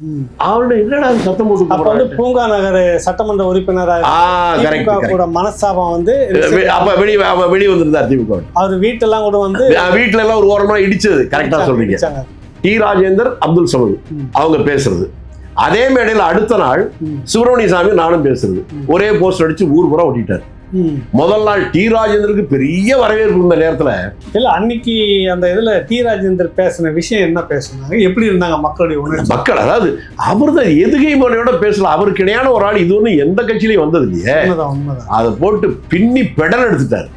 ம். அவருடைய என்னடா சத்தம் போட்டு அப்ப வந்து? பூங்கா நகர் சட்டமன்ற உறுப்பினராக கூட மனஸ்தாபம் வந்து அப்ப வெளியே அப்ப வெளியே வந்திருந்தார் திமுக அவர் வீட்டெல்லாம் கூட வந்து வீட்டுல எல்லாம் ஒரு ஓரமா இடிச்சது கரெக்டா சொல்றீங்க. டி ராஜேந்தர் அப்துல் சமது. அவங்க பேசுறது அதே மேடையில அடுத்த நாள். சுப்பிரமணிய சாமி நானும் பேசுறது ஒரே போஸ்ட் அடிச்சு ஊர் பூரா ஒட்டிட்டார் ம். முதல் நாள் டி ராஜேந்தருக்கு பெரிய வரவேற்பு இருந்த நேரத்துல இல்ல அன்னைக்கு அந்த இதுல டி ராஜேந்தர் பேசின விஷயம் என்ன பேசுனாங்க? எப்படி இருந்தாங்க மக்களுடைய உணர்ச்சி? மக்கள் அதாவது அவர் தான் எதுகை முறையோட பேசல. அவருக்கு இணையான ஒரு ஆள் இது ஒண்ணு எந்த கட்சியிலையும் வந்தது இல்லையே. அதை போட்டு பின்னி பெடல் எடுத்துட்டார்.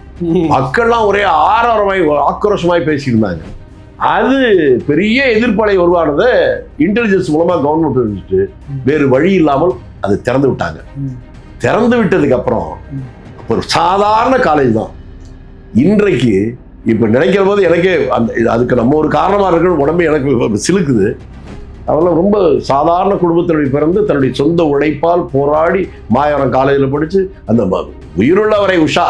மக்கள்லாம் ஒரே ஆரவாரமாய் ஆக்ரோஷமாய் பேசியிருந்தாங்க அது பெரிய எதிர்ப்பலை உருவானதை இன்டெலிஜென்ஸ் மூலமா கவர்மெண்ட் இருந்துட்டு வேறு வழி இல்லாமல் அது திறந்து விட்டாங்க. திறந்து விட்டதுக்கு அப்புறம். ஒரு சாதாரண காலேஜ் தான். இன்றைக்கு இப்ப நினைக்கிற போது எனக்கே அந்த அதுக்கு நம்ம ஒரு காரணமா இருக்குன்னு உடம்பு எனக்கு சிலுக்குது. அவெல்லாம் ரொம்ப சாதாரண குடும்பத்தினுடைய பிறந்து தன்னுடைய சொந்த உழைப்பால் போராடி மாயவரம் காலேஜில் படிச்சு அந்த உயிருள்ளவரை உஷா.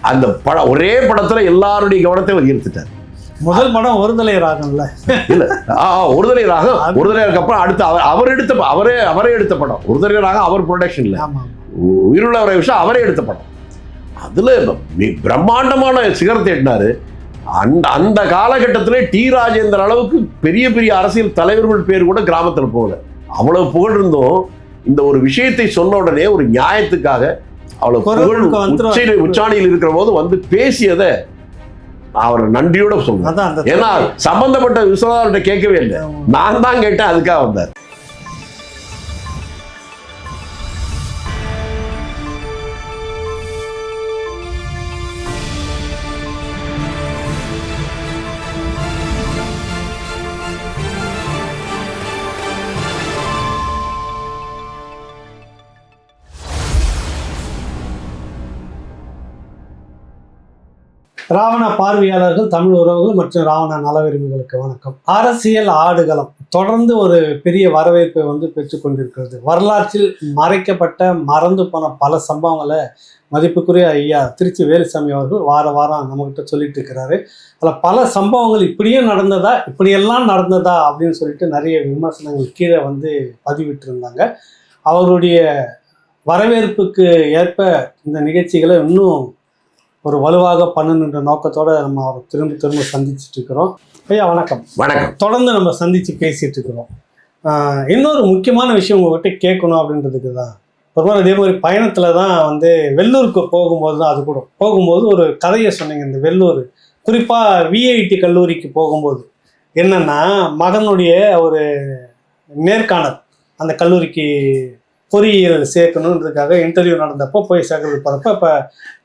அந்த படம் ஒரே படத்துல எல்லாருடைய கவனத்தை ஈர்த்துட்டார். முதல் படம் ஒருதலை ராகம்ல. இல்ல ஆ, ஒருதலை ராகம். ஒருதலை அப்புறம் அடுத்து அவர் எடுத்த அவரே அவரே எடுத்த படம். ஒருதலை ராகம் அவர் ப்ரொடக்ஷன்ல உயிருள்ளவரை விஷயம் அவரே எடுத்த படம் அதுல பிரம்மாண்டமான சிகரத்தை எட்டினாரு அந்த அந்த காலகட்டத்திலே டி ராஜேந்தர் அளவுக்கு பெரிய பெரிய அரசியல் தலைவர்கள் பேர் கூட கிராமத்துல போகல. அவ்வளவு புகழ் இருந்தும் இந்த ஒரு விஷயத்தை சொன்ன உடனே ஒரு நியாயத்துக்காக அவ்வளவு குரல் புகழ். உச்சியில் உச்சாணியில் இருக்கிற போது வந்து பேசியதை அவர் நன்றியோட சொல்லுவேன் ஏன்னா சம்பந்தப்பட்ட விஸ்வநாதர்கிட்ட கேட்கவே இல்லை. நான் தான் கேட்டேன் அதுக்காக வந்தார். ராவண பார்வையாளர்கள் தமிழ் உறவுகள் மற்றும் ராவண நலவிரும்பிகளுக்கு வணக்கம். அரசியல் ஆடுகளம். தொடர்ந்து ஒரு பெரிய வரவேற்பை வந்து பெற்றுக்கொண்டிருக்கிறது வரலாற்றில் மறைக்கப்பட்ட மறந்து போன பல சம்பவங்களை மதிப்புக்குரிய ஐயா திருச்சி வேலுசாமி அவர்கள் வார வாரம் நம்மகிட்ட சொல்லிட்டு இருக்கிறாரு. அதில் பல சம்பவங்கள் இப்படியும் நடந்ததா இப்படியெல்லாம் நடந்ததா அப்படின்னு சொல்லிட்டு நிறைய விமர்சனங்கள் கீழே வந்து பதிவிட்டிருந்தாங்க. அவருடைய வரவேற்புக்கு ஏற்ப இந்த நிகழ்ச்சிகளை இன்னும் ஒரு வலுவாக பண்ணணுன்ற நோக்கத்தோட நம்ம அவரை திரும்ப திரும்ப சந்திச்சுட்டு இருக்கிறோம். ஐயா வணக்கம். வணக்கம். தொடர்ந்து நம்ம சந்திச்சு பேசிட்டு இருக்கிறோம். இன்னொரு முக்கியமான விஷயம் உங்ககிட்ட கேட்கணும் அப்படின்றதுக்கு தான். ஒரு மாதிரி இதே மாதிரி பயணத்தில் தான் வந்து வெள்ளூருக்கு போகும்போது தான் அது கூட. போகும்போது ஒரு கதையை சொன்னீங்க இந்த வெள்ளூர். குறிப்பாக விஐடி கல்லூரிக்கு போகும்போது. என்னன்னா மகனுடைய ஒரு நேர்காணல் அந்த கல்லூரிக்கு பொறியியல் சேர்க்கணுன்றதுக்காக இன்டர்வியூ நடந்தப்போ போய் சேர்க்கறது போகிறப்ப இப்போ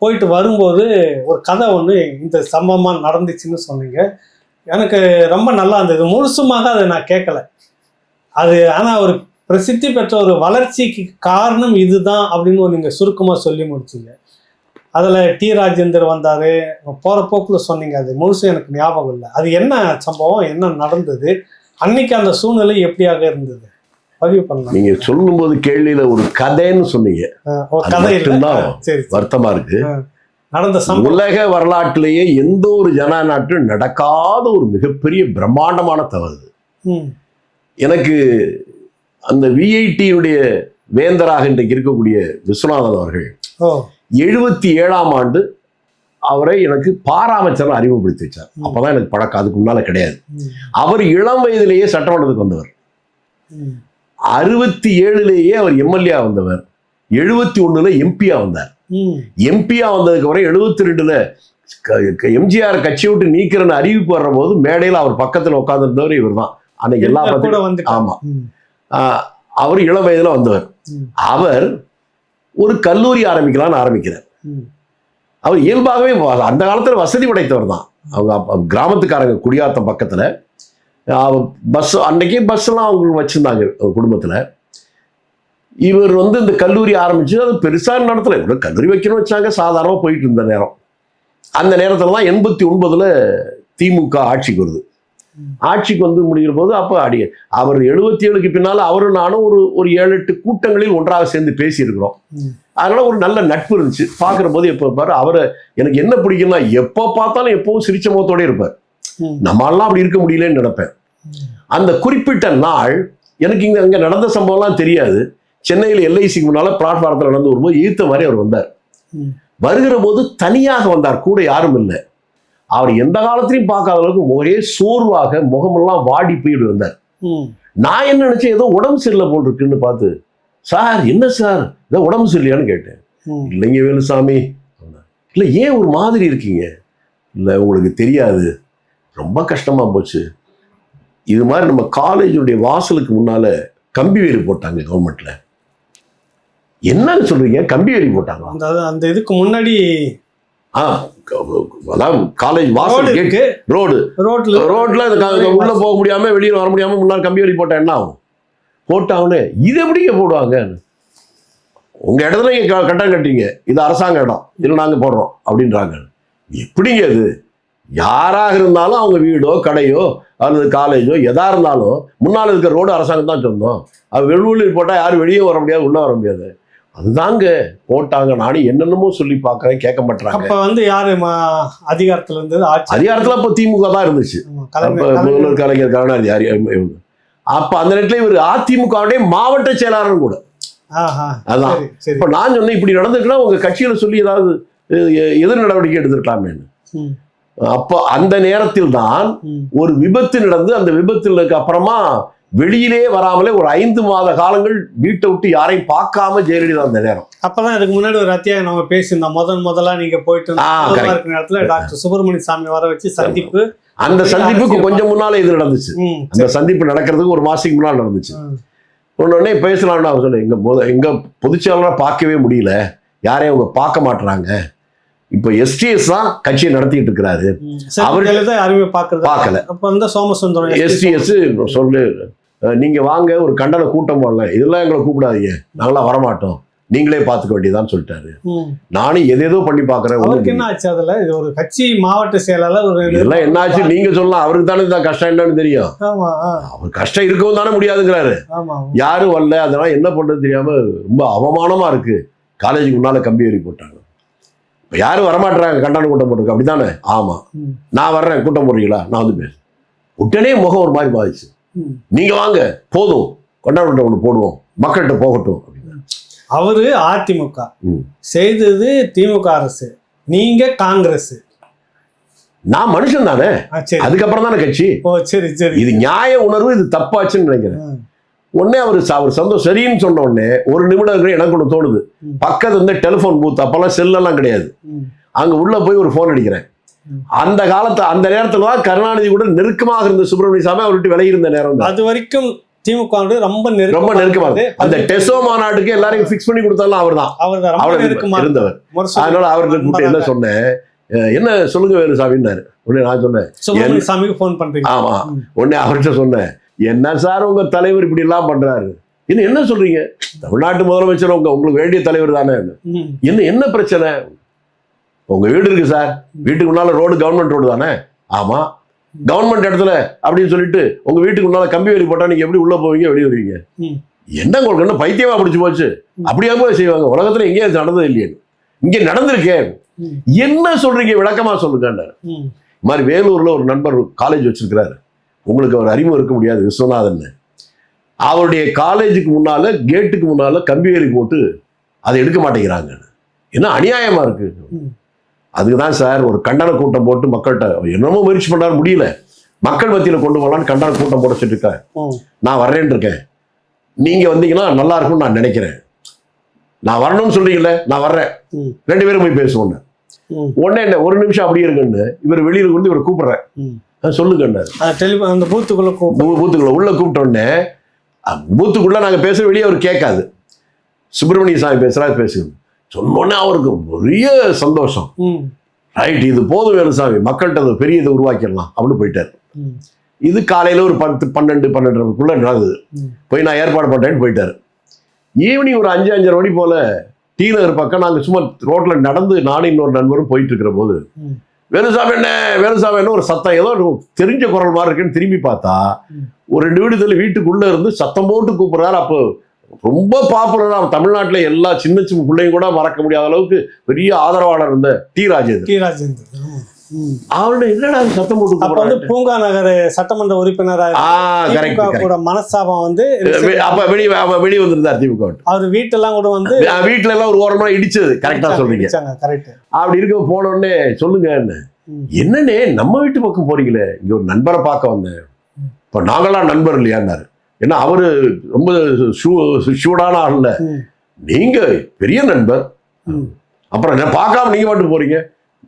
போயிட்டு வரும்போது ஒரு கதை ஒன்று இந்த சம்பவமாக நடந்துச்சுன்னு சொன்னீங்க. எனக்கு ரொம்ப நல்லா இருந்தது. முழுசுமாக அதை நான் கேட்கல. அது ஆனால் ஒரு பிரசித்தி பெற்ற ஒரு வளர்ச்சிக்கு காரணம் இதுதான் அப்படின்னு ஒரு நீங்கள் சுருக்கமாக சொல்லி முடிச்சிங்க. அதில் டி ராஜேந்தர் வந்தார். போகிற போக்கில் சொன்னீங்க அது. முழுசு எனக்கு ஞாபகம் இல்லை. அது என்ன சம்பவம்? என்ன நடந்தது? அன்னைக்கு அந்த சூழ்நிலை எப்படியாக இருந்தது? பதிவு பண்ணலாம். நீங்க சொல்லும்போது கேள்வியில ஒரு கதைன்னு சொன்னீங்க. மட்டும்தான் வருத்தமா இருக்கு. நடந்த உலக வரலாற்றிலேயே எந்த ஒரு ஜனநாட்டிலும் நடக்காத ஒரு மிகப்பெரிய பிரம்மாண்டமான தவறு எனக்கு அந்த விஐடியுடைய வேந்தராக இன்றைக்கு இருக்கக்கூடிய விஸ்வநாதன் அவர்கள் எழுபத்தி ஏழாம் ஆண்டு அவரை எனக்கு பாராமச்சர் அறிமுகப்படுத்தி வச்சார். அப்பதான் எனக்கு பழக்கம். அதுக்கு முன்னால கிடையாது. அவர் இளம் வயதிலேயே சட்டமன்றத்துக்கு வந்தவர். அறுபத்தி ஏழுலேயே அவர் எம்எல்ஏ வந்தவர். எழுபத்தி ஒண்ணுல எம்பியா வந்தார். எம்பியா வந்ததுக்கு அப்புறம் எழுபத்தி ரெண்டுல எம்ஜிஆர் கட்சியை விட்டு நீக்கிறன்னு அறிவிப்பு வர்ற போது மேடையில் அவர் பக்கத்துல உட்கார்ந்திருந்தவர் இவர் தான் அன்னைக்கு எல்லா பத்திரிகை ஆமா. அவர் இளம் வயதுல வந்தவர். அவர் ஒரு கல்லூரி ஆரம்பிக்கலாம்னு ஆரம்பிக்கிறார். அவர் இயல்பாகவே அந்த காலத்துல வசதி படைத்தவர் தான். அவங்க கிராமத்துக்காரங்க குடியாத்தம் பக்கத்துல. பஸ் அன்னைக்கே பஸ் எல்லாம் அவங்க வச்சிருந்தாங்க குடும்பத்துல இவர் வந்து இந்த கல்லூரி ஆரம்பிச்சு அது பெருசா நடத்தல இவ்வளவு கல்லூரி வைக்கணும்னு வச்சாங்க சாதாரணமா போயிட்டு இருந்த நேரம் அந்த நேரத்துல தான் எண்பத்தி ஒன்பதுல திமுக ஆட்சிக்கு வருது. ஆட்சிக்கு வந்து முடிகிற போது அப்போ அடி அவர் எழுபத்தி ஏழுக்கு பின்னால அவரும் நானும் ஒரு ஒரு ஏழு எட்டு கூட்டங்களில் ஒன்றாக சேர்ந்து பேசியிருக்கிறோம். அதனால ஒரு நல்ல நட்பு இருந்துச்சு பார்க்குற போது எப்போ பாரு அவரை எனக்கு என்ன பிடிக்கும்னா எப்போ பார்த்தாலும் எப்பவும் சிரிச்ச முகத்தோட இருப்பார் ம், நம்மளாம் அப்படி இருக்க முடியலன்னு நினைப்பேன். அந்த குறிப்பிட்ட நாள் எனக்கு இங்க அங்க நடந்த சம்பவம்லாம் தெரியாது. சென்னையில் எல்ஐசிக்கு முன்னால பிளாட்ஃபாரத்தில் நடந்து வரும்போது ஈர்த்த மாதிரி அவர் வந்தார். வருகிற போது தனியாக வந்தார் கூட யாரும் இல்லை. அவர் எந்த காலத்திலையும் பார்க்காத அளவுக்கு ஒரே சோர்வாக முகமெல்லாம் வாடி போய் இப்படி வந்தார் நான் என்ன நினைச்சேன் ஏதோ உடம்பு சரியில்லை போல் இருக்குன்னு பார்த்து சார் என்ன சார்? ஏதோ உடம்பு சரியில்லையான்னு கேட்டேன். இல்லைங்க வேலுசாமி. இல்லை ஏன் ஒரு மாதிரி இருக்கீங்க? இல்லை உங்களுக்கு தெரியாது. ரொம்ப கஷ்டமா போச்சு. இது மாதிரி நம்ம காலேஜுடைய வாசலுக்கு முன்னால கம்பி வேலி போட்டாங்க கவர்மெண்ட்ல என்னன்னு சொல்றீங்க? கம்பி வேலி போட்டாங்க அந்த அந்த இதுக்கு முன்னாடி ஆ அதாவது காலேஜ் வாசல் கேட் இருக்கு. ரோடு. ரோட்ல ரோட்ல உள்ள போக முடியாம வெளியில வர முடியாம முன்னாடி கம்பி வேலி போட்டா என்ன ஆகும்? போட்டாங்கன்னு இது எப்படிங்க போடுவாங்க? உங்க இடத்துல நீங்க கட்டம் கட்டிங்க இது அரசாங்க இடம். இதுல நாங்க போடுறோம். அப்படின்றாங்க. எப்படிங்க இது? யாராக இருந்தாலும் அவங்க வீடோ கடையோ அல்லது காலேஜோ எதா இருந்தாலும் முன்னால் இருக்க ரோடு அரசாங்கம் தான் சொந்தம் அது வெளியூர் போட்டால் யாரும் வெளியே வர முடியாது உள்ள வர முடியாது. அதுதாங்க போட்டாங்க. நானும் என்னென்னமோ சொல்லி பார்க்கறேன் கேட்க மாட்டாங்க அப்ப வந்து யாரு அதிகாரத்துல இருந்தது? ஆட்சி அதிகாரத்துல அப்போ திமுக தான் இருந்துச்சு. கலைஞர் கருணாநிதி. அப்ப அந்த நேரத்துல இவர் அதிமுகவுடைய மாவட்ட செயலாளரும் கூட. அதான். இப்ப நான் சொன்னேன் இப்படி நடந்திருக்குன்னா உங்க கட்சியில சொல்லி ஏதாவது எதிர் நடவடிக்கை எடுத்திருக்கலாமேன்னு. அப்போ அந்த நேரத்தில் தான். ஒரு விபத்து நடந்து அந்த விபத்துக்கு அப்புறமா வெளியிலே வராமலே ஒரு ஐந்து மாத காலங்கள் வீட்டை விட்டு யாரையும் பார்க்காம ஜெயலலிதா அந்த நேரம். அப்பதான் இதுக்கு முன்னாடி ஒரு அத்தியாயம் நம்ம பேசியிருந்தோம். முதன் முதலா நீங்க போயிட்டு. இருக்கிற நேரத்துல டாக்டர் சுப்பிரமணிய சாமி வர வச்சு சந்திப்பு. அந்த சந்திப்புக்கு கொஞ்சம் முன்னால இது நடந்துச்சு. அந்த சந்திப்பு நடக்கிறதுக்கு ஒரு மாசத்துக்கு முன்னால் நடந்துச்சு. உடனே பேசலாம்னு அவர் சொன்னேன். எங்க எங்க பொதுச்செயலாளரை பார்க்கவே முடியல. யாரையும் அவங்க பார்க்க மாட்றாங்க. இப்போ எஸ்டிஎஸ் தான் கட்சியை நடத்திட்டு இருக்கிறாரு. ம். சரி, அவரு- ஜெயலலிதா யாருமே பாக்குறது பார்க்கல. அப்ப வந்து சோமசுந்தரம் எஸ்டிஎஸ் சொல்லு நீங்க வாங்க ஒரு கண்டன கூட்டம் போடல. இதெல்லாம் எங்களை கூப்பிடாதீங்க. நாங்களாம் வரமாட்டோம். நீங்களே பார்த்துக்க வேண்டியதான்னு சொல்லிட்டாரு. நானும் எதேதோ பண்ணி ஒண்ணும் என்ன ஆச்சு அதுல? இது ஒரு கட்சி மாவட்ட செயலாளர் ஒரு இதெல்லாம் என்னாச்சு நீங்க சொல்லலாம். அவருக்கு தானே தான் கஷ்டம் என்னன்னு தெரியும். அவர் கஷ்டம் இருக்கவும் தானே முடியாதுங்கிறாரு. யாரும் வரல. அதெல்லாம் என்ன பண்றது தெரியாம ரொம்ப அவமானமா இருக்கு. காலேஜுக்கு முன்னால கம்பி ஏறி போட்டாங்க. இப்ப யாரும் வரமாட்டாங்க கண்டன கூட்டம் போட்டுருக்கு. அப்படிதானே? ஆமா. ம், நான் வர்றேன் கூட்டம் போடுறீங்களா? நான் வந்து பேசுறேன் உடனே முகம் ஒரு மாதிரி பாதிச்சு ம். நீங்க வாங்க போதும். கொண்டாட கூட்டம் ஒன்று போடுவோம். மக்கள்கிட்ட போகட்டும். அப்படின்னு அவரு அதிமுக. செய்தது திமுக அரசு. நீங்க காங்கிரஸ். நான் மனுஷன் தானே அதுக்கப்புறம் தானே கட்சி? ஓ சரி சரி. இது நியாய உணர்வு இது தப்பாச்சுன்னு நினைக்கிறேன். உடனே அவர் அவர் சந்தோஷம் சரின்னு சொன்ன உடனே ஒரு நிமிடம் எனக்கு ஒன்று தோணுது. ம். பக்கத்துல இருந்த டெலிஃபோன் பூத் அப்பெல்லாம் செல்லெல்லாம் கிடையாது. அங்க உள்ள போய் ஒரு ஃபோன் அடிக்கிறேன். அந்த காலத்து அந்த நேரத்துல தான் கருணாநிதி கூட நெருக்கமாக இருந்த சுப்பிரமணிய சாமி அவர்கிட்ட விலகி இருந்த நேரம் அது வரைக்கும் திமுக ரொம்ப ரொம்ப நெருக்கமா. அந்த டெசோ மாநாட்டுக்கு எல்லாரையும் ஃபிக்ஸ் பண்ணி கொடுத்தாலும் அவர் தான். அவர் இருந்தவர். அதனால அவர்கிட்ட என்ன சொன்னேன்? என்ன சொல்லுங்க வேறு சாமின்னாரு உடனே நான் சொன்னேன் சாமிக்கு போன் பண்றீங்க. ஆமா. உடனே அவர்கிட்ட சொன்னேன் என்ன சார் உங்க தலைவர் இப்படி எல்லாம் பண்றாரு? என்ன என்ன சொல்றீங்க? தமிழ்நாட்டு முதலமைச்சர் உங்க உங்களுக்கு வேண்டிய தலைவர் தானே? என்ன என்ன பிரச்சனை? உங்க வீடு இருக்கு சார். வீட்டுக்கு முன்னால ரோடு கவர்மெண்ட் ரோடு தானே? ஆமா. கவர்மெண்ட் இடத்துல அப்படின்னு சொல்லிட்டு உங்க வீட்டுக்கு முன்னால கம்பி வேலி போட்டா நீங்க எப்படி உள்ள போவீங்க வெளியே வருவீங்க. என்ன உங்களுக்கு என்ன பைத்தியமா பிடிச்சு போச்சு? அப்படியா போய் செய்வாங்க. உலகத்துல எங்கேயும் நடந்தது இல்லையே. இங்க நடந்திருக்கே. என்ன சொல்றீங்க? விளக்கமா சொல்லுங்கன்னாரு. ம், இந்த மாதிரி வேலூர்ல ஒரு நண்பர் காலேஜ் வச்சிருக்கிறாரு. உங்களுக்கு அவர் அறிமுகம் இருக்க முடியாது விஸ்வநாதன் அவருடைய காலேஜுக்கு முன்னால கேட்டுக்கு முன்னால கம்பி வேலி போட்டு அதை எடுக்க மாட்டேங்கிறாங்க. என்ன அநியாயமா இருக்கு. அதுக்கு தான் சார் ஒரு கண்டன கூட்டம் போட்டு மக்கள்கிட்ட என்னமோ முயற்சி பண்ணாரு முடியல. மக்கள் மத்தியில கொண்டு போகலான்னு கண்டன கூட்டம் போட சொல்லியிருக்கேன் நான் வர்றேன்னு இருக்கேன். நீங்க வந்தீங்கன்னா நல்லா இருக்கும்னு நான் நினைக்கிறேன். நான் வரணும்னு சொல்றீங்கல்ல நான் வர்றேன். ரெண்டு பேரும் போய் பேசுவோம் ம், உடனே என்ன ஒரு நிமிஷம் அப்படியே இருக்குன்னு இவர் வெளியில கொண்டு இவர் கூப்பிடுறேன். ம். "ஆ, சொல்லுங்கன்னாரு அந்த பூத்துக்குள்ள பூத்துக்குள்ள உள்ள கூப்பிட்ட உடனே அ, பூத்துக்குள்ள நாங்க பேச வெளியே அவர் கேட்காது. சுப்பிரமணிய சாமி பேசுறா பேசுங்க. சொன்ன உடனே அவருக்கு பெரிய சந்தோஷம். ரைட் இது போதும் வேலுசாமி மக்கள்கிட்ட பெரிய இதை உருவாக்கிடலாம் அப்படின்னு போயிட்டார். இது காலையில ஒரு பத்து பன்னெண்டு பன்னெண்டரைக்குள்ள நடந்தது. போய் நான் ஏற்பாடு பண்றேன்னு போயிட்டாரு. ஈவினிங் ஒரு அஞ்சு அஞ்சரை மணி போல டி நகர் பக்கம் நாங்க சும்மா ரோட்ல நடந்து நானும் இன்னொரு நண்பரும் போயிட்டு இருக்கிற போது வேணுசாமி என்ன? வேணுசாமி என்ன? ஒரு சத்தம். ஏதோ தெரிஞ்ச குரல் மாதிரி இருக்குன்னு திரும்பி பார்த்தா ஒரு ரெண்டு வீடு தள்ளி வீட்டுக்குள்ளே இருந்து சத்தம் போட்டு கூப்பிட்றாரு. அப்போ ரொம்ப பாப்புலரா தமிழ்நாட்டில் எல்லா சின்ன சின்ன பிள்ளையும் கூட மறக்க முடியாத அளவுக்கு பெரிய ஆதரவாளர் இருந்த டி. ராஜேந்திரன். டி. ராஜேந்திரன். அவனு என்னடா சத்தம் போட்டு அப்ப வந்து. பூங்கா நகர் சட்டமன்ற உறுப்பினராக கூட மனஸ்தாபம் வந்து அப்ப வெளியே அப்ப வெளியே வந்திருந்தார் திமுக. அவர். வீட்டெல்லாம் கூட வந்து வீட்டுல எல்லாம் ஒரு ஓரமா இடிச்சது. கரெக்டா சொல்றீங்க. கரெக்ட் அப்படி இருக்க போன உடனே சொல்லுங்க ம். என்னண்ணே நம்ம வீட்டு பக்கம் போறீங்களே? இங்க ஒரு நண்பரை பார்க்க வந்தேன். இப்ப நாங்களாம் நண்பர் இல்லையான்னாரு. ஏன்னா அவரு ரொம்ப ஷூடான ஆள் நீங்க பெரிய நண்பர். அப்புறம் என்ன பார்க்காம நீங்க மட்டும் போறீங்க?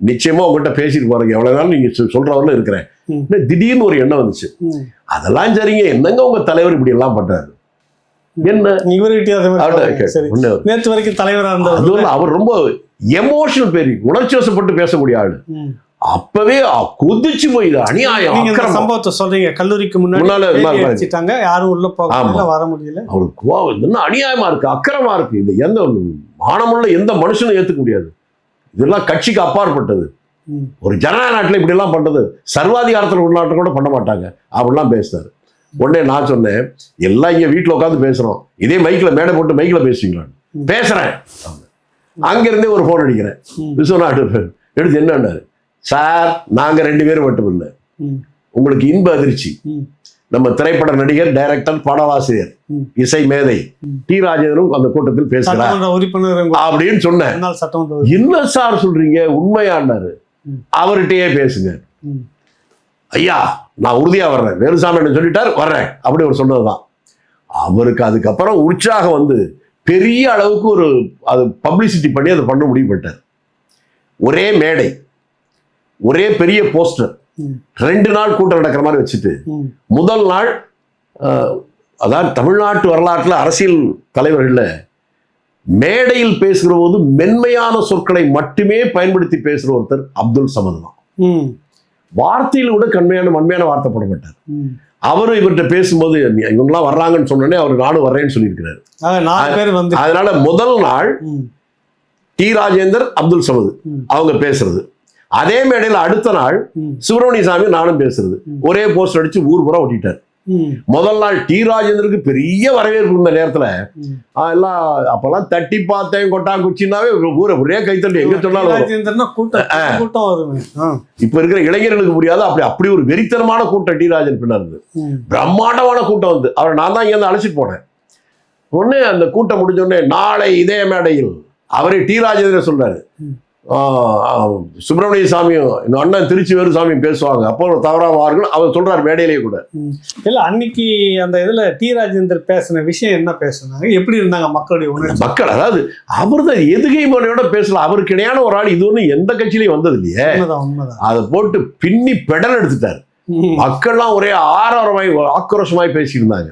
நிச்சயமா உங்ககிட்ட பேசிட்டு போறீங்க எவ்வளவு நாள் நீங்க சொல்றவரில் இருக்கிறேன். திடீர்னு ஒரு எண்ணம் வந்துச்சு. அதெல்லாம் சரிங்க. என்னங்க உங்க தலைவர் இப்படி எல்லாம் பண்றாரு? என்ன? பாருங்க. நேத்து வரைக்கும் தலைவரா அது இருந்தவர் வந்து அவர் ரொம்ப எமோஷனல் பேரி. உணர்ச்சி வசப்பட்டு பேசக்கூடிய ஆளு. அப்பவே கொதிச்சு போய் அநியாயம். சம்பவத்தை சொல்றீங்க. கல்லூரிக்கு முன்னாடி பாருங்க. யாரும் உள்ள போக வர முடியல. அவருக்கு கோவம் அநியாயமா இருக்கு? அக்கிரமா இருக்கு. இது எந்த மானமுள்ள எந்த மனுஷனும் ஏத்துக்க முடியாது. இதெல்லாம் கட்சிக்கு அப்பாற்பட்டது. ஒரு ஜனநாயக நாட்டில் இப்படி எல்லாம் பண்றது சர்வாதிகாரத்தில் உள்ள நாட்டில் கூட பண்ண மாட்டாங்க. அப்படிலாம் பேசினாரு. உடனே நான் சொன்னேன் எல்லாம் இங்க வீட்டில் உட்காந்து பேசுறோம். இதே மைக்கில் மேடை போட்டு மைக்கில் பேசுவீங்களா? ம். பேசுறேன். அங்கிருந்தே ஒரு ஃபோன் அடிக்கிறேன். ம். விஸ்வநாட்டு எடுத்து என்னன்னாரு? சார் நாங்க ரெண்டு பேரும் மட்டும் இல்லை. உங்களுக்கு இன்ப அதிர்ச்சி. நம்ம திரைப்பட நடிகர் டைரக்டர் படவாசிரியர். இசை மேதை. டி ராஜேந்திரனும் அந்த கூட்டத்தில் பேசுகிறார் அப்படின்னு சொன்னேன். என்ன சார் சொல்றீங்க உண்மையானாரு. அவர்கிட்டயே பேசுங்க. ஐயா நான் உறுதியா வர்றேன் வேலுசாமி சொல்லிட்டார் வர்றேன் அப்படி அவர் சொன்னதுதான் அவருக்கு அதுக்கப்புறம் உற்சாகம் வந்து பெரிய அளவுக்கு ஒரு அது பப்ளிசிட்டி பண்ணி அதை பண்ண முடிவு பண்ணிட்டார் ஒரே மேடை ஒரே பெரிய போஸ்டர். ரெண்டு நாள் கூட்டம் நடக்கிற மாதிரி வச்சுட்டு. முதல் நாள் அதாவது தமிழ்நாட்டு வரலாற்றில் அரசியல் தலைவர்கள்ல மேடையில் பேசுகிற போது மென்மையான சொற்களை மட்டுமே பயன்படுத்தி பேசுகிற ஒருத்தர் அப்துல் சமது தான். வார்த்தையில கூட கண்மையான மண்மையான வார்த்தை போட மாட்டார். அவரும் இவர்கிட்ட பேசும்போது இவங்கெல்லாம் வர்றாங்கன்னு சொன்னோடனே அவர் நானும் வர்றேன்னு சொல்லியிருக்கிறாரு அதனால முதல் நாள். டி ராஜேந்தர் அப்துல் சமது. அவங்க பேசுறது அதே மேடையில் அடுத்த நாள். சுப்பிரமணிய சாமி நானும் பேசுறது. ஒரே போஸ்டர் அடிச்சு ஊர் பூரா ஒட்டிட்டார். முதல் நாள் டி ராஜேந்தருக்கு பெரிய வரவேற்பு இருந்த நேரத்துல எல்லாம் அப்பெல்லாம் தட்டி பார்த்தேன் கொட்டா குச்சினாவே ஊரை ஒரே கைத்தட்டி எங்க சொன்னாலும். இப்ப இருக்கிற இளைஞர்களுக்கு முடியாது அப்படி அப்படி ஒரு வெறித்தனமான கூட்டம் டி ராஜன் பின்ன இருந்து. பிரம்மாண்டமான கூட்டம் வந்து. அவரை நான் தான் இங்க அழைச்சிட்டு போனேன். உடனே அந்த கூட்டம் முடிஞ்ச உடனே நாளை இதே மேடையில் அவரே டி ராஜேந்திரன் சொல்றாரு. சுப்பிரமணிய சாமியும் எங்க அண்ணன் திருச்சி வேறு சாமியும் பேசுவாங்க. அப்போ தவறாவார்கள் அவர் சொல்றாரு மேடையிலேயே கூட. இல்ல அன்னைக்கு அந்த இதுல டி ராஜேந்தர் பேசின விஷயம் என்ன பேசுனாங்க? எப்படி இருந்தாங்க மக்களுடைய உணர்ச்சி? மக்கள் அதாவது அவர் தான் எதுகை முறையோட பேசல. அவருக்கு இணையான ஒரு ஆள் இது ஒன்றும் எந்த கட்சியிலையும் வந்தது இல்லையே. அதை போட்டு பின்னி பெடல் எடுத்துட்டார். மக்கள்லாம் ஒரே ஆரவாரமாய் ஆக்ரோஷமாய் பேசியிருந்தாங்க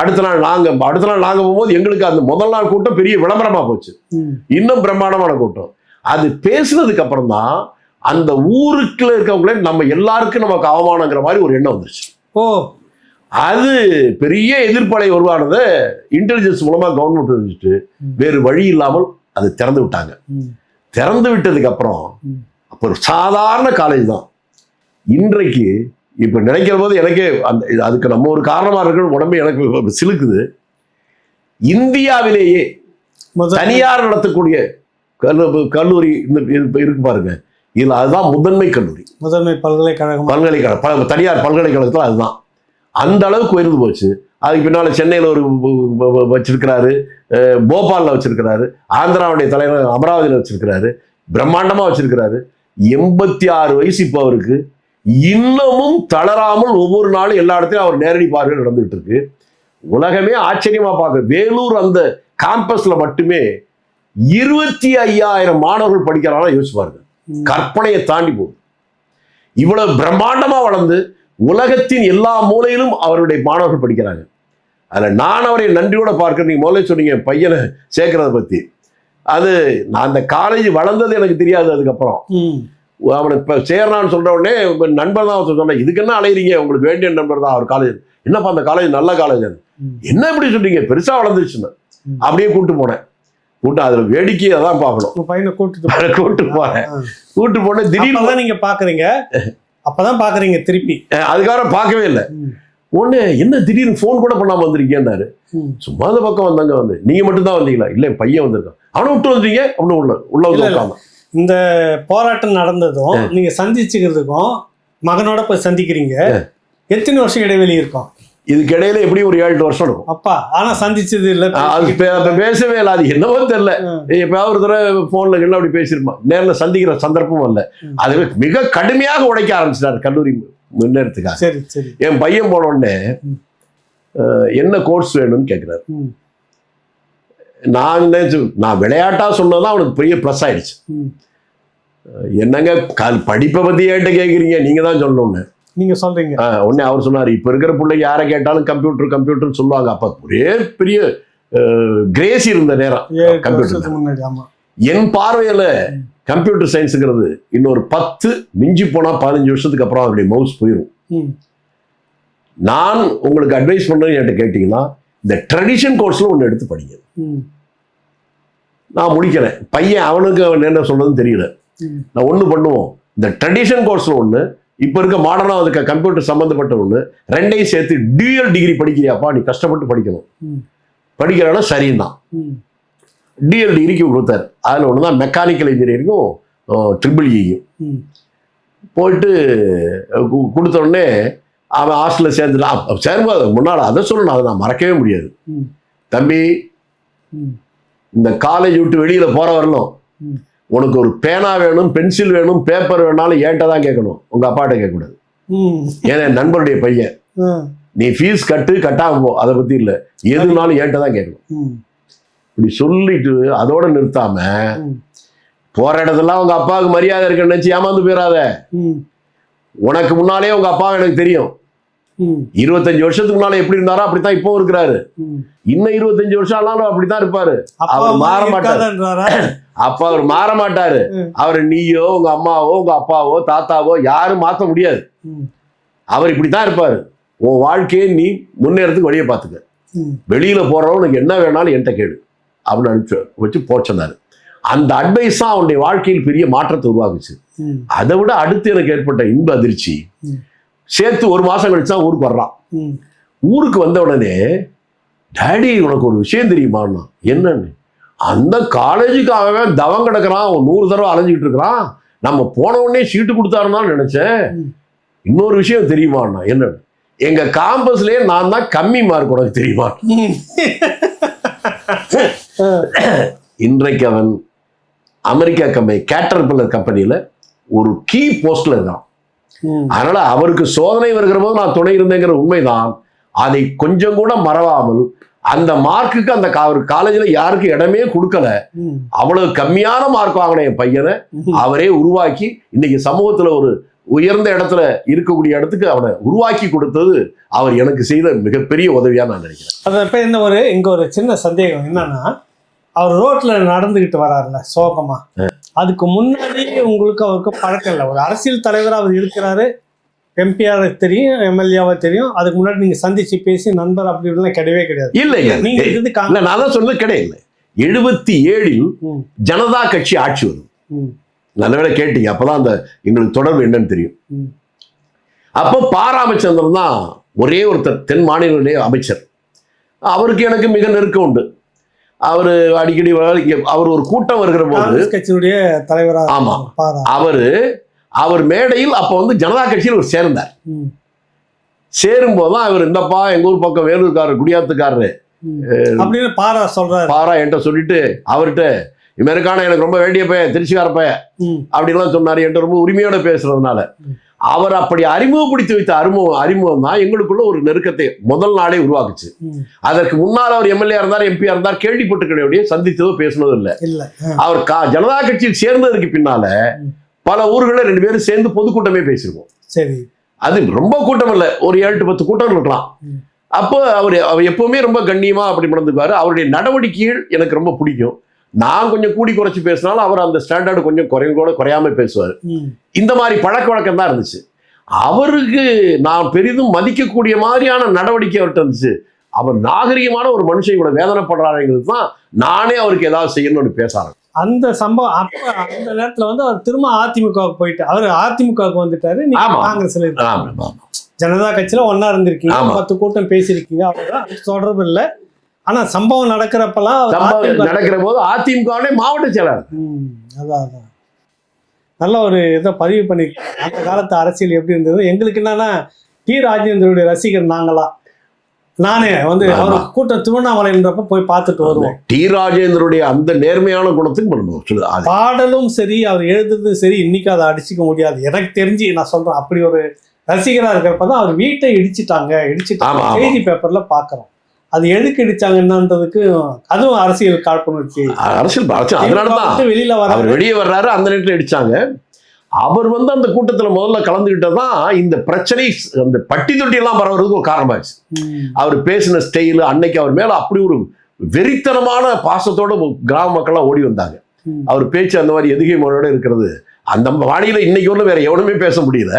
அடுத்த நாள் நாங்க அடுத்த நாள் நாங்க போகும்போது எங்களுக்கு அந்த முதல் நாள் கூட்டம் பெரிய விளம்பரமா போச்சு. இன்னும் பிரம்மாண்டமான கூட்டம். அது பேசுனதுக்கு அப்புறம் தான் அந்த ஊருக்குள்ள இருக்கவங்களே நம்ம எல்லாருக்கும் நமக்கு அவமானங்கிற மாதிரி ஒரு எண்ணம் வந்துருச்சு ஓ அது பெரிய எதிர்ப்பலை உருவானதை இன்டெலிஜென்ஸ் மூலமா கவர்மெண்ட் ம். வேறு வழி இல்லாமல் அது திறந்து விட்டாங்க. திறந்து விட்டதுக்கு அப்புறம். அப்போ ஒரு சாதாரண காலேஜ் தான் இன்றைக்கு இப்ப நினைக்கிற போது எனக்கே அந்த அதுக்கு நம்ம ஒரு காரணமா இருக்குன்னு உடம்பு எனக்கு சிலுக்குது இந்தியாவிலேயே தனியார் நடத்தக்கூடிய கல்லூரி இந்த இருக்கு பாருங்க. இதுல அதுதான் முதன்மை கல்லூரி. முதன்மை பல்கலைக்கழகம். பல்கலைக்கழகம் தனியார் பல்கலைக்கழகத்தில் அதுதான். அந்த அளவுக்கு உயர்ந்து போச்சு. அதுக்கு பின்னால சென்னையில் ஒரு வச்சிருக்கிறாரு. போபால்ல வச்சிருக்கிறாரு. ஆந்திராவுடைய தலைவர் அமராவதியில் வச்சிருக்கிறாரு. பிரம்மாண்டமா வச்சிருக்கிறாரு. எண்பத்தி ஆறு வயசு இப்போ அவருக்கு. இன்னமும் தளராமல் ஒவ்வொரு நாளும் எல்லா இடத்துலையும் அவர் நேரடி பார்வை நடந்துகிட்டு இருக்கு. உலகமே ஆச்சரியமா பார்க்க வேலூர் அந்த காம்பஸ்ல மட்டுமே இருபத்தி ஐயாயிரம் மாணவர்கள் படிக்கிறாங்க யோசிச்சு பாருங்க. ம். கற்பனையை தாண்டி போகுது. இவ்வளவு பிரம்மாண்டமா வளர்ந்து உலகத்தின் எல்லா மூலையிலும் அவருடைய மாணவர்கள் படிக்கிறாங்க. அதுல நான் அவரை நன்றியோட பார்க்கிறேன். நீங்க முதல்ல சொன்னீங்க பையனை சேர்க்கறத பத்தி. அது நான் அந்த காலேஜ் வளர்ந்தது எனக்கு தெரியாது அதுக்கப்புறம். அவனை இப்போ சேர்றான்னு சொல்ற உடனே நண்பர் தான் ஒருத்தர் சொன்னேன் இதுக்கு என்ன அலையிறீங்க? உங்களுக்கு வேண்டிய நண்பர் தான் அவர் காலேஜ் என்னப்பா அந்த காலேஜ் நல்ல காலேஜ். என்ன இப்படி சொல்றீங்க? பெருசா வளர்ந்துருச்சுன்னு. அப்படியே கூட்டு போனேன். கூட்டு அதுல வேடிக்கையை தான் பார்க்கணும். பையனை கூட்டிட்டு கூட்டு ஆ. கூட்டு போனேன் திடீர்னு அப்பதான் நீங்க பாக்குறீங்க. அப்பதான் பாக்குறீங்க திருப்பி. அதுக்கப்புறம் பார்க்கவே இல்லை. ஒண்ணு என்ன திடீர்னு ஃபோன் கூட பண்ணாம வந்திருக்கேன்னாரு. சும்மா அந்த பக்கம் வந்தாங்க வந்து. நீங்க மட்டும் தான் வந்தீங்களா? இல்ல பையன் வந்திருக்கான். அவனை விட்டு வந்தீங்க அப்படின்னு உள்ள உள்ள வந்து. இந்த போராட்டம் நடந்ததும் நீங்க சந்திச்சுக்கிறதுக்கும் மகனோட போய் சந்திக்கிறீங்க. எத்தனை வருஷம் இடைவெளி இருக்கும்? இதுக்கு இடையில எப்படி ஒரு ஏழு வருஷம் இருக்கும் அப்பா ஆனா சந்திச்சது இல்ல அது பேசவே இல்லை. அது என்னவோ தெரியல. எப்பயாவது ஒரு தடவை போன்ல என்ன அப்படி பேசியிருப்பான் நேர்ல சந்திக்கிற சந்தர்ப்பம் இல்ல. அது மிக கடுமையாக உடைக்க ஆரம்பிச்சிட்டாரு கல்லூரி முன்னேறதுக்காக சரி சரி. என் பையன் போன உடனே என்ன கோர்ஸ் வேணும்னு கேட்கிறாரு நான் நான் விளையாட்டா சொன்னதான் அவனுக்கு பெரிய ப்ளஸ் ஆயிடுச்சு. என்னங்க கல் படிப்பை பத்தி ஏன்ட்ட கேக்குறீங்க? நீங்க தான் சொல்லணும்னு. நீங்க சொல்றீங்க. உடனே அவர் சொன்னார் இப்ப இருக்கிற பிள்ளைங்க யாரை கேட்டாலும் கம்ப்யூட்டர் கம்ப்யூட்டர்னு சொல்லுவாங்க. அப்ப ஒரே பெரிய கிரேஸ் இருந்த நேரம். கம்ப்யூட்டர் என் பார்வையில கம்ப்யூட்டர் சயின்ஸுங்கிறது இன்னொரு பத்து மிஞ்சி போனா பதினஞ்சு வருஷத்துக்கு அப்புறம் அவருடைய மவுஸ் போயிடும் நான் உங்களுக்கு அட்வைஸ் பண்றேன்னு என்கிட்ட கேட்டீங்கன்னா இந்த ட்ரெடிஷன் கோர்ஸ்ல ஒன்று எடுத்து படிங்க. நான் முடிக்கிறேன். பையன் அவனுக்கு அவன் என்ன சொல்றதுன்னு தெரியல. நான் ஒன்று பண்ணுவோம். இந்த ட்ரெடிஷன் கோர்ஸ்ல ஒன்று இப்போ இருக்க மாடர்னாக அதுக்கு கம்ப்யூட்டர் சம்மந்தப்பட்ட ஒன்று ரெண்டையும் சேர்த்து டியூயல் டிகிரி படிக்கிறியாப்பா? நீ கஷ்டப்பட்டு படிக்கணும். படிக்கிறானா சரிதான் டிஎல் டிகிரிக்கு கொடுத்தாரு. அதில் ஒன்று தான் மெக்கானிக்கல் இன்ஜினியரிங்கும் ட்ரிபிள் இயும் ம், போயிட்டு அஹ், கு- கொடுத்த உடனே அவன் ஹாஸ்டலில் சேர்ந்துட்டான். சேரும்போது முன்னால் அதை சொல்லணும். அதை நான் மறக்கவே முடியாது. தம்பி இந்த காலேஜ் விட்டு வெளியில் போகிற வரணும் ம். உனக்கு ஒரு பேனா வேணும் பென்சில் வேணும் பேப்பர் வேணாலும் என்கிட்ட தான் கேட்கணும். உங்கள் அப்பாட்ட கேட்கக்கூடாது. ஏன்னா என் நண்பருடைய பையன். நீ ஃபீஸ் கட்டு கட்டாம போ அதை பற்றி இல்லை. எதுனாலும் என்கிட்ட தான் கேட்கணும். இப்படி சொல்லிட்டு அதோட நிறுத்தாம போற இடத்துலாம் உங்க அப்பாவுக்கு மரியாதை இருக்குன்னு நினைச்சு ஏமாந்து போயிடாத உனக்கு முன்னாலே உங்க அப்பா எனக்கு தெரியும். இருபத்தஞ்சு வருஷத்துக்கு முன்னால எப்படி இருந்தாரோ அப்படித்தான் இப்போ இருக்கிறாரு. இன்னும் இருபத்தஞ்சு வருஷம் ஆனாலும் அப்படித்தான் இருப்பாரு. அவர் மாற மாட்டார். அப்ப அவர் மாற மாட்டாரு. அவர் நீயோ உங்க அம்மாவோ உங்க அப்பாவோ தாத்தாவோ யாரும் மாத்த முடியாது. அவர் இப்படித்தான் இருப்பாரு. உன் வாழ்க்கையை நீ முன்னேறதுக்கு வழியை பார்த்துக்க. வெளியில போறவன் உனக்கு என்ன வேணாலும் என்கிட்ட கேடு அப்படின்னு அனுப்பிச்சு வச்சு போச்சனாரு அந்த அட்வைஸ் தான் அவனுடைய வாழ்க்கையில் பெரிய மாற்றத்தை உருவாக்குச்சு. அதை விட அடுத்து எனக்கு ஏற்பட்ட இன்ப அதிர்ச்சி. சேர்த்து ஒரு மாசம் கழிச்சு தான் ஊருக்கு வர்றான். ஊருக்கு வந்த உடனே டாடி உனக்கு ஒரு விஷயம் தெரியுமான்னா என்னன்னு? அந்த காலேஜுக்கு அவன் தவம் கிடக்குறான் அவன் நூறு தடவை அலைஞ்சிக்கிட்டு இருக்கிறான். நம்ம போன உடனே சீட்டு கொடுத்தாருன்னு நினைச்சேன். இன்னொரு விஷயம் தெரியுமாண்ணா? என்னன்னு? எங்க காம்பஸ்லயே நான் தான் கம்மி மார்க் உனக்கு தெரியுமா. இன்றைக்கு அவன் அமெரிக்கா கம்பெனி கேட்டர்பில்லர் கம்பெனியில ஒரு கீ போஸ்ட்ல இருக்கான். அதனால அவருக்கு சோதனை வருகிற போது நான் துணை இருந்தேங்கிற உண்மைதான். அதை கொஞ்சம் கூட மறவாமல் அந்த மார்க்குக்கு அந்த காலேஜில் யாருக்கு இடமே கொடுக்கல. அவ்வளவு கம்மியான மார்க் வாங்கின என் பையனை. அவரே உருவாக்கி இன்னைக்கு சமூகத்துல ஒரு உயர்ந்த இடத்துல இருக்கக்கூடிய இடத்துக்கு அவனை உருவாக்கி கொடுத்தது அவர் எனக்கு செய்த மிகப்பெரிய உதவியா நான் நினைக்கிறேன். அது இப்ப இந்த ஒரு இங்க ஒரு சின்ன சந்தேகம் என்னன்னா அவர் ரோட்ல நடந்துகிட்டு வராருல்ல சோகமா. அதுக்கு முன்னாடி உங்களுக்கு அவருக்கு பழக்கம் இல்லை. ஒரு அரசியல் தலைவரா அவர் இருக்கிறாரு. எம்பிஆர் தெரியும் எம்எல்ஏவா தெரியும். அதுக்கு முன்னாடி நீங்க சந்திச்சு பேசி நண்பர் அப்படி இப்படிலாம் கிடையவே கிடையாது. இல்லைங்க நீங்க இது நான் தான் சொன்னது கிடையாது எழுபத்தி ஏழில் ஜனதா கட்சி ஆட்சி வரும். நல்லவேளை கேட்டீங்க. அப்பதான் அந்த எங்களுக்கு தொடர்பு என்னன்னு தெரியும். அப்போ பா ராமச்சந்திரன் தான் ஒரே ஒருத்தர் தென் மாநிலங்களுடைய அமைச்சர். அவருக்கு எனக்கு மிக நெருக்கம் உண்டு. அவர் அடிக்கடி இங்க அவர் ஒரு கூட்டம் வருகிற போது கட்சியினுடைய தலைவரா ஆமா. அவரு அவர் மேடையில் அப்போ வந்து ஜனதா கட்சியில் அவர் சேர்ந்தார். சேரும்போது தான் அவர் இந்தப்பா எங்க ஊர் பக்கம் வேலூர்காரர் குடியாத்துக்காரரு. அப்படின்னு பாரா சொல்றாரு. பாரா என்கிட்ட சொல்லிட்டு அவர்கிட்ட இவருக்கான எனக்கு ரொம்ப வேண்டிய பையன் திருச்சிக்கார பையன். அப்படின்லாம் சொன்னார். என்கிட்ட ரொம்ப உரிமையோட பேசுறதுனால. அவர் அப்படி அறிமுகப்படுத்தி வைத்த அறிமுகம் அறிமுகம் தான் எங்களுக்குள்ள ஒரு நெருக்கத்தை முதல் நாளே உருவாக்குச்சு. அதற்கு முன்னால் அவர் எம்எல்ஏ இருந்தார் எம்பியா இருந்தார் கேள்விப்பட்டு கிடையாது சந்தித்ததோ பேசினதும் இல்லை. அவர் கா- ஜனதா கட்சியில் சேர்ந்ததற்கு பின்னால. பல ஊர்களில் ரெண்டு பேரும் சேர்ந்து பொதுக்கூட்டமே பேசியிருக்கோம் சரி. அது ரொம்ப கூட்டம் இல்லை ஒரு ஏழு பத்து கூட்டம் இருக்கலாம். அப்போ அவர் அவர் எப்பவுமே ரொம்ப கண்ணியமா அப்படி நடந்துக்குவாரு. அவருடைய நடவடிக்கைகள் எனக்கு ரொம்ப பிடிக்கும். நான் கொஞ்சம் கூடி குறைச்சி பேசினாலும் அவர் அந்த ஸ்டாண்டர்டு கொஞ்சம் குறையும் கூட குறையாம பேசுவார் இந்த மாதிரி பழக்க வழக்கம் தான் இருந்துச்சு அவருக்கு நான் பெரிதும் மதிக்கக்கூடிய மாதிரியான நடவடிக்கை அவர்கிட்ட இருந்துச்சு அவர் நாகரிகமான ஒரு மனுஷன் இவ்வளவு வேதனைப்படுறாருங்கிறது தான் நானே அவருக்கு ஏதாவது செய்யணும்னு பேச. அந்த சம்பவம் அப்ப அந்த நேரத்துல வந்து அவர் திரும்ப அதிமுகவுக்கு போயிட்டு அவர் அதிமுகவுக்கு வந்துட்டாரு. காங்கிரஸ்ல ஆமா. ஜனதா கட்சியில ஒன்னா இருந்திருக்கீங்க. பத்து கூட்டம் பேசியிருக்கீங்க அது தொடர்பு இல்ல ஆனா சம்பவம் நடக்கிறப்பெல்லாம் நடக்கிற போது அதிமுகவுடைய மாவட்ட செயலாளர். அதான் அதான். நல்ல ஒரு இதை பதிவு பண்ணி அந்த காலத்து அரசியல் எப்படி இருந்தது? எங்களுக்கு என்னன்னா டி ராஜேந்திரனுடைய ரசிகர் நாங்களா. நானே வந்து. அவர் கூட்டம் திருவண்ணாமலைன்றப்ப போய் பார்த்துட்டு வருவோம். டி ராஜேந்தருடைய அந்த நேர்மையான குணத்துக்கு பாடலும் சரி அவர் எழுதுறதும் சரி இன்னைக்கு அதை அடிச்சுக்க முடியாது. எனக்கு தெரிஞ்சு நான் சொல்றேன் அப்படி ஒரு ரசிகரா இருக்கிறப்ப தான் அவர் வீட்டை இடிச்சிட்டாங்க இடிச்சிட்டாங்க. செய்தி பேப்பர்ல பாக்குறோம் அது எதுக்கு இடிச்சாங்கன்றதுக்கு அதுவும் அரசியல் காழ்ப்புணர்ச்சி. அரசியல் அரசியல் அதனால திமுக தான் விட்டு வெளியில வர அவர் வெளியே வர்றாரு அந்த நேரத்தில் அடிச்சாங்க அவர் வந்து அந்த கூட்டத்துல முதல்ல கலந்துகிட்டதான் இந்த பிரச்சனை அந்த பட்டி தொட்டி எல்லாம் பரவுறதுக்கு ஒரு காரணமாச்சு. அவர் பேசின ஸ்டைல் அன்னைக்கு அவர் மேல அப்படி ஒரு வெறித்தனமான பாசத்தோட கிராம மக்கள்லாம் ஓடி வந்தாங்க. அவர் பேச்சு அந்த மாதிரி எதுகை முறையோட இருக்கிறது. அந்த வாணியில இன்னைக்கு ஒன்றும் வேற எவனுமே பேச முடியல.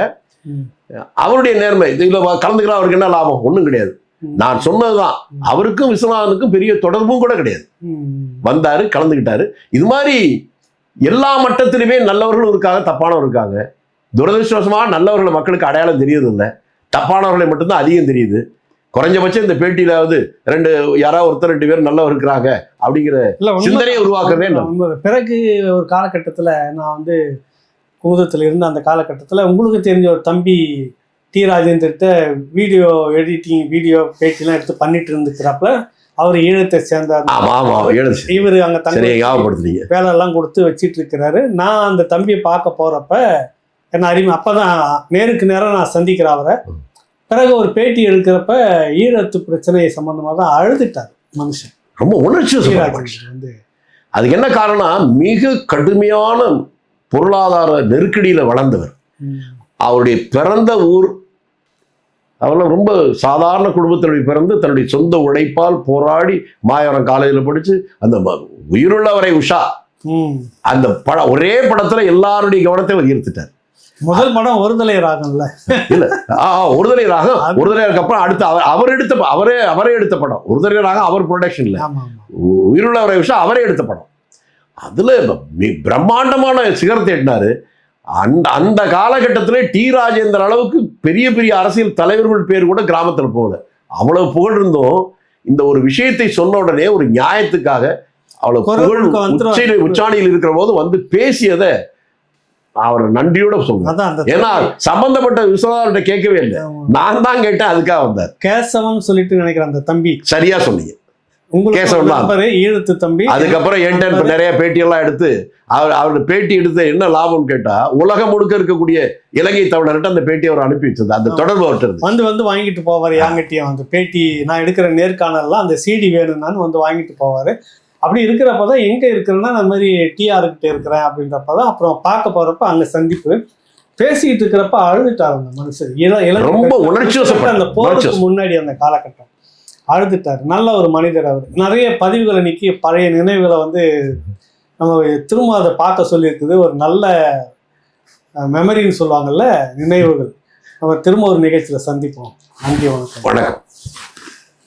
அவருடைய நேர்மை இதுல கலந்துக்கிறா அவருக்கு என்ன லாபம்? ஒண்ணும் கிடையாது. நான் சொன்னதுதான். அவருக்கும் விஸ்வநாதனுக்கும் பெரிய தொடர்பும் கூட கிடையாது. வந்தாரு கலந்துக்கிட்டாரு இது மாதிரி எல்லா மட்டத்திலுமே நல்லவர்களும் இருக்காங்க தப்பானவரும் இருக்காங்க. துரதிருஷ்டவசமா நல்லவர்களை மக்களுக்கு அடையாளம் தெரியறது இல்லை தப்பானவர்களை மட்டும்தான் அதிகம் தெரியுது. குறைஞ்சபட்சம் இந்த பேட்டியிலாவது ரெண்டு யாராவது ஒருத்தர் ரெண்டு பேர் நல்லவர் இருக்கிறாங்க அப்படிங்கிற சிந்தனையை உருவாக்குறதே. பிறகு ஒரு காலகட்டத்துல நான் வந்து குமுதத்தில் இருந்த அந்த காலகட்டத்துல உங்களுக்கு தெரிஞ்ச ஒரு தம்பி டி ராஜேந்திரட்ட வீடியோ எடிட்டிங் வீடியோ பேட்டிலாம் எடுத்து பண்ணிட்டு இருந்துக்கிறப்ப அவர் ஈழத்தை சேர்ந்த ஆமா ஆமா எழுது இவர் அங்க ஞாபகப்படுத்துறீங்க. வேலை எல்லாம் கொடுத்து வச்சிட்டு இருக்கிறாரு நான் அந்த தம்பியை பார்க்க போறப்ப என்ன அறிமை அப்பதான் நேருக்கு நேரம் நான் சந்திக்கிறேன் அவரை. பிறகு ஒரு பேட்டி எடுக்கிறப்ப ஈழத்து பிரச்சனை சம்பந்தமா தான் அழுதுட்டார் மனுஷன். ரொம்ப உணர்ச்சி வந்து அதுக்கு என்ன காரணம் மிக கடுமையான பொருளாதார நெருக்கடியில வளர்ந்தவர். அவருடைய பிறந்த ஊர் அவெல்லாம் ரொம்ப சாதாரண குடும்பத்தில் பிறந்து தன்னுடைய சொந்த உழைப்பால் போராடி மாயவரம் காலேஜில் படிச்சு அந்த உயிருள்ளவரை உஷா. அந்த படம் ஒரே படத்துல எல்லாருடைய கவனத்தை அவர் ஈர்த்துட்டார். முதல் படம் ஒருதலை ராகம்ல. இல்ல ஆ, ஒருதலை ராகம். ஒருதலை அப்புறம் அடுத்து அவர் எடுத்த அவரே அவரே எடுத்த படம். ஒருதலை ராகம் அவர் ப்ரொடக்ஷன்ல ஆமா உயிருள்ளவரை விஷயம் அவரே எடுத்த படம். அதுல பிரம்மாண்டமான சிகரத்தை எட்டினாரு அந்த அந்த காலகட்டத்திலே டி ராஜேந்தர் அளவுக்கு பெரிய பெரிய அரசியல் தலைவர்கள் பேர் கூட கிராமத்துல போகல. அவ்வளவு புகழ் இருந்தும் இந்த ஒரு விஷயத்தை சொன்ன உடனே ஒரு நியாயத்துக்காக அவ்வளவு புகழ் உச்சாணியில் இருக்கிற போது வந்து பேசியதை அவர் நன்றியோட அந்த ஏன்னா சம்பந்தப்பட்ட விஸ்வநாதர்கிட்ட கேட்கவே இல்லை. நான் தான் கேட்டேன் அதுக்காக வந்தார். கேசவன் சொல்லிட்டு நினைக்கிறேன் அந்த தம்பி. சரியா சொன்னீங்க. கேசவன் தான். ஈழத்து தம்பி. அதுக்கப்புறம் என்கிட்ட நிறைய பேட்டியெல்லாம் எடுத்து அவர் அவரோட பேட்டி எடுத்து என்ன லாபம்னு கேட்டா உலகம் முழுக்க இருக்கக்கூடிய இலங்கை தமிழர்கிட்ட அந்த பேட்டி அவர் அனுப்பி வச்சது. அந்த தொடர்பு அவர்கிட்ட வந்து வந்து வாங்கிட்டு போவார் யாங்கிட்டயும் அந்த பேட்டி நான் எடுக்கிற நேர்காணல்லாம் அந்த சிடி வேணும்னான்னு வந்து வாங்கிட்டு போவார். அப்படி இருக்கிறப்ப தான் எங்கே இருக்கிறேன்னா அந்த மாதிரி டிஆர் கிட்ட இருக்கிறேன் அப்படின்றப்ப தான் அப்புறம் பார்க்க போகிறப்ப அங்கே சந்திப்பு. பேசிக்கிட்டு இருக்கிறப்ப அழுதுட்டார் அந்த இளம் ரொம்ப உணர்ச்சி. அந்த போருக்கு. முன்னாடி அந்த காலகட்டம். அழுதுட்டார். நல்ல ஒரு மனிதர் அவர். நிறைய பதிவுகளை நீக்கி பழைய நினைவுகளை வந்து நம்ம திரும்ப அதை பார்க்க சொல்லியிருக்குது. ஒரு நல்ல மெமரின்னு சொல்லுவாங்கல்ல நினைவுகள். நம்ம திரும்ப ஒரு நிகழ்ச்சியில் சந்திப்போம். நன்றி வணக்கம். வணக்கம்.